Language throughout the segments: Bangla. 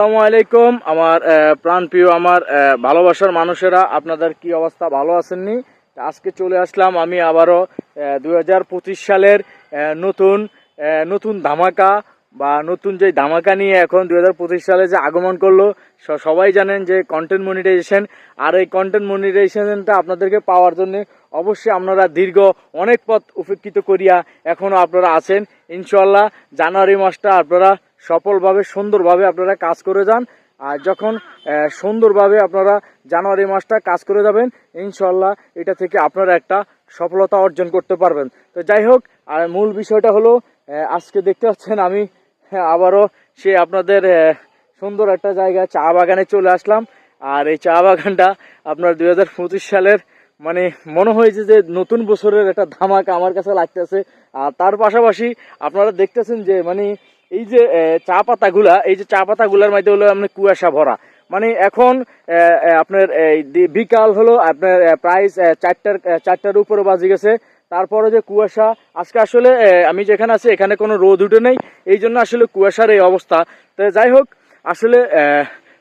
আসসালামু আলাইকুম। আমার প্রাণপ্রিয়, আমার ভালোবাসার মানুষেরা, আপনাদের কি অবস্থা? ভালো আছেননি? আজকে চলে আসলাম আমি আবারও দুই হাজার পঁচিশ সালের নতুন নতুন ধামাকা বা নতুন যে ধামাকা নিয়ে এখন দুই হাজার পঁচিশ সালে যে আগমন করল সবাই জানেন যে কন্টেন্ট মনিটাইজেশন আর এই কন্টেন্ট মনিটাইজেশনটা আপনাদেরকে পাওয়ার জন্য অবশ্যই আপনারা দীর্ঘ অনেক পথ উপেক্ষিত করিয়া এখনও আপনারা আছেন। ইনশাল্লাহ জানুয়ারি মাসটা আপনারা সফলভাবে, সুন্দরভাবে আপনারা কাজ করে যান। আর যখন সুন্দরভাবে আপনারা জানুয়ারি মাসটা কাজ করে যাবেন ইনশাল্লাহ এটা থেকে আপনারা একটা সফলতা অর্জন করতে পারবেন। তো যাই হোক, আর মূল বিষয়টা হলো আজকে দেখতে পাচ্ছেন আমি আবারও সে আপনাদের সুন্দর একটা জায়গা চা বাগানে চলে আসলাম। আর এই চা বাগানটা আপনার দু হাজার পঁচিশ সালের মানে মনে হয়েছে যে নতুন বছরের একটা ধামাকা আমার কাছে লাগতেছে। আর তার পাশাপাশি আপনারা দেখতেছেন যে মানে এই যে চা পাতাগুলা, এই যে চা পাতাগুলার মধ্যে হলো আপনার কুয়াশা ভরা। মানে এখন আপনার বিকাল হলো, আপনার প্রায় চারটার চারটার উপরে বাজে গেছে। তারপরে যে কুয়াশা, আজকে আসলে আমি যেখানে আছি, এখানে কোনো রোদ উঠে নেই। এই জন্য আসলে কুয়াশার এই অবস্থা। তো যাই হোক, আসলে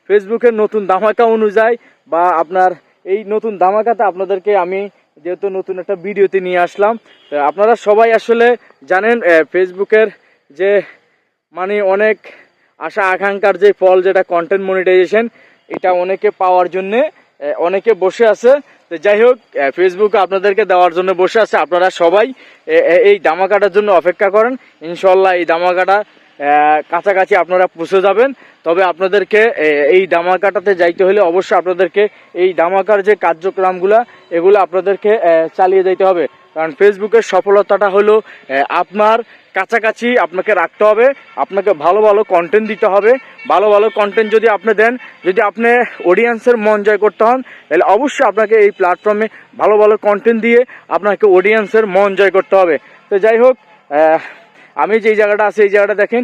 ফেসবুকের নতুন ধামাকা অনুযায়ী বা আপনার এই নতুন ধামাকাতে আপনাদেরকে আমি যেহেতু নতুন একটা ভিডিওতে নিয়ে আসলাম, তো আপনারা সবাই আসলে জানেন ফেসবুকের যে মানে অনেক আশা, আকাঙ্ক্ষার যে ফল, যেটা কন্টেন্ট মনিটাইজেশন এটা অনেকে পাওয়ার জন্য অনেকে বসে আছে। তো যাই হোক ফেসবুকে আপনাদেরকে দেওয়ার জন্য বসে আছে। আপনারা সবাই এই দামাকাটার জন্য অপেক্ষা করেন। ইনশাল্লাহ এই দামাকাটা কাছাকাছি আপনারা পৌঁছে যাবেন। তবে আপনাদেরকে এই দামাকাটাতে যাইতে হলে অবশ্যই আপনাদেরকে এই দামাকার যে কার্যক্রমগুলো, এগুলো আপনাদেরকে চালিয়ে যেতে হবে। কারণ ফেসবুকের সফলতাটা হলো আপনার কাছাকাছি আপনাকে রাখতে হবে, আপনাকে ভালো ভালো কন্টেন্ট দিতে হবে। ভালো ভালো কন্টেন্ট যদি আপনি দেন, যদি আপনি অডিয়েন্সের মন জয় করতে হন, তাহলে অবশ্যই আপনাকে এই প্ল্যাটফর্মে ভালো ভালো কন্টেন্ট দিয়ে আপনাকে অডিয়েন্সের মন জয় করতে হবে। তো যাই হোক আমি যেই জায়গাটা আছে, এই জায়গাটা দেখেন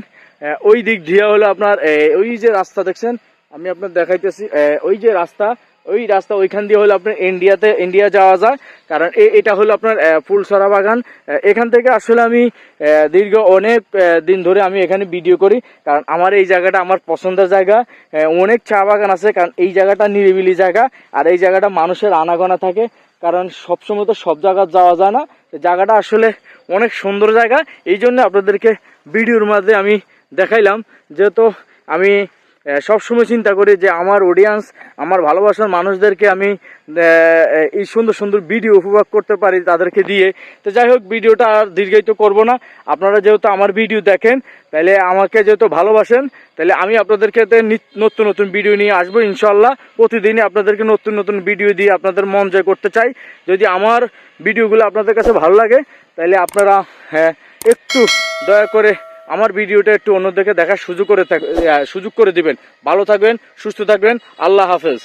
ওই দিক দিয়ে হলো আপনার ওই যে রাস্তা দেখছেন, আমি আপনার দেখাইতেছি ওই যে রাস্তা ওই রাস্তা ওইখান দিয়ে হলো আপনার ইন্ডিয়াতে ইন্ডিয়া যাওয়া যায়। কারণ এটা হলো আপনার ফুলসরা বাগান। এখান থেকে আসলে আমি দীর্ঘ অনেক দিন ধরে আমি এখানে ভিডিও করি। কারণ আমার এই জায়গাটা আমার পছন্দের জায়গা। অনেক চা বাগান আছে, কারণ এই জায়গাটা নিরিবিলি জায়গা। আর এই জায়গাটা মানুষের আনাগোনা থাকে। কারণ সবসময় তো সব জায়গা যাওয়া যায় না। জায়গাটা আসলে অনেক সুন্দর জায়গা। এই জন্য আপনাদেরকে ভিডিওর মাঝে আমি দেখাইলাম। যেহেতু আমি সবসময় চিন্তা করি যে আমার অডিয়েন্স আমার ভালোবাসার মানুষদেরকে আমি এই সুন্দর সুন্দর ভিডিও উপভোগ করতে পারি তাদেরকে দিয়ে। তো যাই হোক, ভিডিওটা আর দীর্ঘায়িত করব না। আপনারা যেহেতু আমার ভিডিও দেখেন, তাহলে আমাকে যেহেতু ভালোবাসেন, তাহলে আমি আপনাদেরকে নতুন নতুন ভিডিও নিয়ে আসব ইনশাল্লাহ প্রতিদিনই আপনাদেরকে নতুন নতুন ভিডিও দিয়ে আপনাদের মন জয় করতে চাই। যদি আমার ভিডিওগুলো আপনাদের কাছে ভালো লাগে, তাহলে আপনারা হ্যাঁ একটু দয়া করে আমার ভিডিওটা একটু অন্যদেরকে দেখার সুযোগ করে সুযোগ করে দিবেন। ভালো থাকবেন, সুস্থ থাকবেন। আল্লাহ হাফেজ।